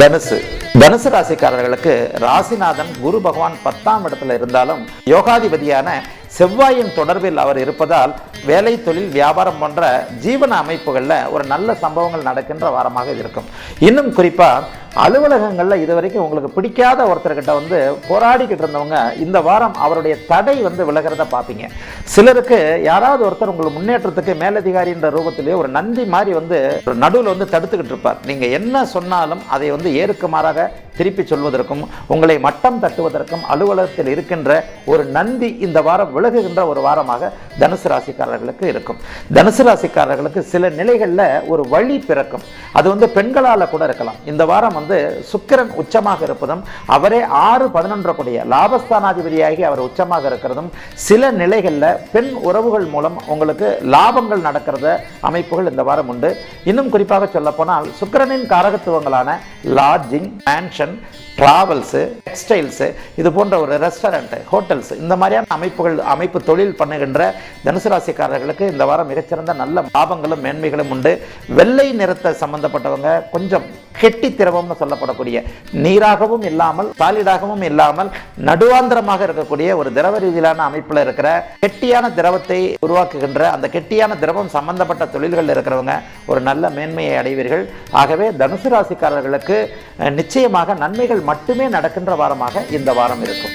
தனுசு. தனுசு ராசிக்காரர்களுக்கு ராசிநாதன் குரு பகவான் பத்தாம் இடத்துல இருந்தாலும் யோகாதிபதியான செவ்வாயின் தொடர்பில் அவர் இருப்பதால் வேலை தொழில் வியாபாரம் போன்ற ஜீவன அமைப்புகளில் ஒரு நல்ல சம்பவங்கள் நடக்கின்ற வாரமாக இருக்கும். இன்னும் குறிப்பாக அலுவலகங்களில் இது வரைக்கும் உங்களுக்கு பிடிக்காத ஒருத்தர்கிட்ட வந்து போராடிக்கிட்டு இருந்தவங்க இந்த வாரம் அவருடைய தடை வந்து விலகிறத பார்ப்பீங்க சிலருக்கு யாராவது ஒருத்தர் உங்கள் முன்னேற்றத்துக்கு மேலதிகாரின்ற ரூபத்திலேயே ஒரு நந்தி மாதிரி வந்து நடுவில் வந்து தடுத்துக்கிட்டு இருப்பார். நீங்கள் என்ன சொன்னாலும் அதை வந்து ஏறுக்குமாறாக திருப்பி சொல்வதற்கும் உங்களை மட்டம் தட்டுவதற்கும் அலுவலகத்தில் இருக்கின்ற ஒரு நந்தி இந்த வாரம் விலகுகின்ற ஒரு வாரமாக தனுசு ராசிக்காரர்களுக்கு இருக்கும். தனுசு ராசிக்காரர்களுக்கு சில நிலைகளில் ஒரு வழி பிறக்கும். அது வந்து பெண்களால் கூட இருக்கலாம். இந்த வாரம் வந்து சுக்கிரன் உச்சமாக இருப்பதும் அவரே ஆறு பதினொன்று கூடிய லாபஸ்தானாதிபதியாகி அவர் உச்சமாக இருக்கிறதும் சில நிலைகளில் பெண் உறவுகள் மூலம் உங்களுக்கு லாபங்கள் நடக்கிறத அமைப்புகள் இந்த வாரம் உண்டு. இன்னும் குறிப்பாக சொல்லப்போனால் சுக்கிரனின் காரகத்துவங்களான லாட்ஜிங் மேன்ஷன் டிராவல்ஸு டெக்ஸ்டைல்ஸு இது போன்ற ஒரு ரெஸ்டாரண்ட்டு ஹோட்டல்ஸ் இந்த மாதிரியான அமைப்புகள் அமைப்பு தொழில் பண்ணுகின்ற தனுசு ராசிக்காரர்களுக்கு இந்த வாரம் மிகச்சிறந்த நல்ல லாபங்களும் மேன்மைகளும் உண்டு. வெள்ளை நிறத்தை சம்பந்தப்பட்டவங்க கொஞ்சம் கெட்டி திரவம்னு சொல்லப்படக்கூடிய நீராகவும் இல்லாமல் சாலிடாகவும் இல்லாமல் நடுவாந்திரமாக இருக்கக்கூடிய ஒரு திரவ ரீதியிலான அமைப்பில் இருக்கிற கெட்டியான திரவத்தை உருவாக்குகின்ற அந்த கெட்டியான திரவம் சம்பந்தப்பட்ட தொழில்கள் இருக்கிறவங்க ஒரு நல்ல மேன்மையை அடைவீர்கள். ஆகவே தனுசு ராசிக்காரர்களுக்கு நிச்சயமாக நன்மைகள் மட்டுமே நடக்கின்ற வாரமாக இந்த வாரம் இருக்கும்.